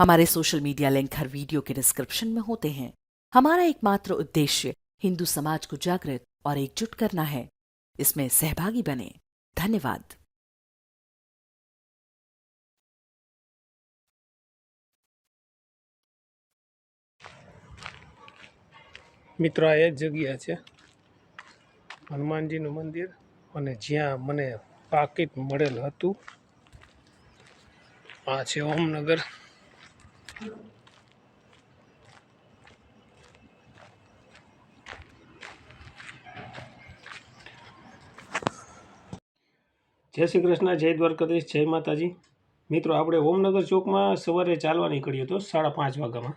हमारे social media link हर video के डिस्क्रिप्शन में होते हैं हमारा एकमात्र उद्देश्य हिंदू समाज को जागृत और एकजुट करना है इसमें सहभागी बने धन्यवाद મિત્રો આ એ જ જગ્યા છે હનુમાનજીનું મંદિર અને જ્યાં મને પાકીટ મળેલ હતું આ છે ઓમનગર જય શ્રી કૃષ્ણ, જય દ્વારકાધીશ, જય માતાજી. મિત્રો, આપણે ઓમનગર ચોકમાં સવારે ચાલવા નીકળ્યો હતો, સાડા પાંચ વાગ્યામાં.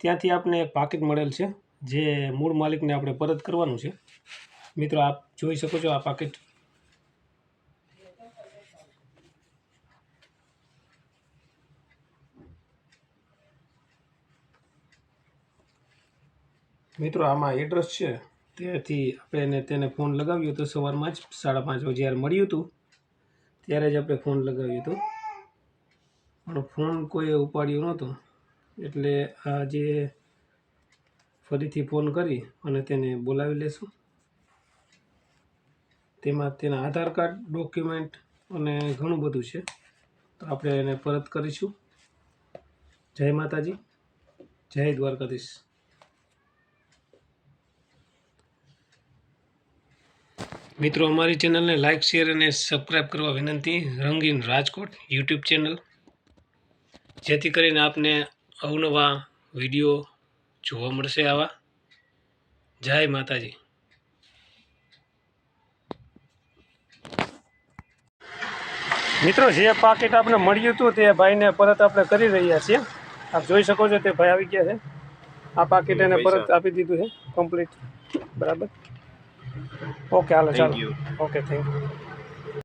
ત્યાંથી આપને એક પાકીટ મળેલ છે, જે મૂળ માલિકને આપણે પરત કરવાનું છે. મિત્રો, આપ જોઈ શકો છો આ પાકીટ. મિત્રો, આમાં એડ્રેસ છે. ત્યાંથી આપણે તેને ફોન લગાવ્યો હતો સવારમાં જ સાડા પાંચ વાગે જ્યારે મળ્યું હતું, ત્યારે જ આપણે ફોન લગાવ્યો હતો. પણ ફોન કોઈએ ઉપાડ્યો નહોતો. એટલે આ જે ફરીથી ફોન કરી અને તેને બોલાવી લેશું. તેમાં તેના આધાર કાર્ડ ડોક્યુમેન્ટ અને ઘણું બધું છે. તો આપણે એને પરત કરીશું. જય માતાજી. જય દ્વારકાધીશ. મિત્રો અમારી ચેનલને લાઇક શેર અને સબસ્ક્રાઈબ કરવા વિનંતી. રંગીન રાજકોટ યુટ્યુબ ચેનલ જેથી કરીને આપને અવનવા વીડિયો જોવા મળશે આવા. જય માતાજી. મિત્રો જે પાકીટ આપણે મળ્યું હતું તે ભાઈને પરત આપણે કરી રહ્યા છીએ. આપ જોઈ શકો છો તે ભાઈ આવી ગયા છે. આ પાકીટ એને પરત આપી દીધું છે કમ્પ્લીટ બરાબર? ઓકે હાલો ચાલો. Okay thank you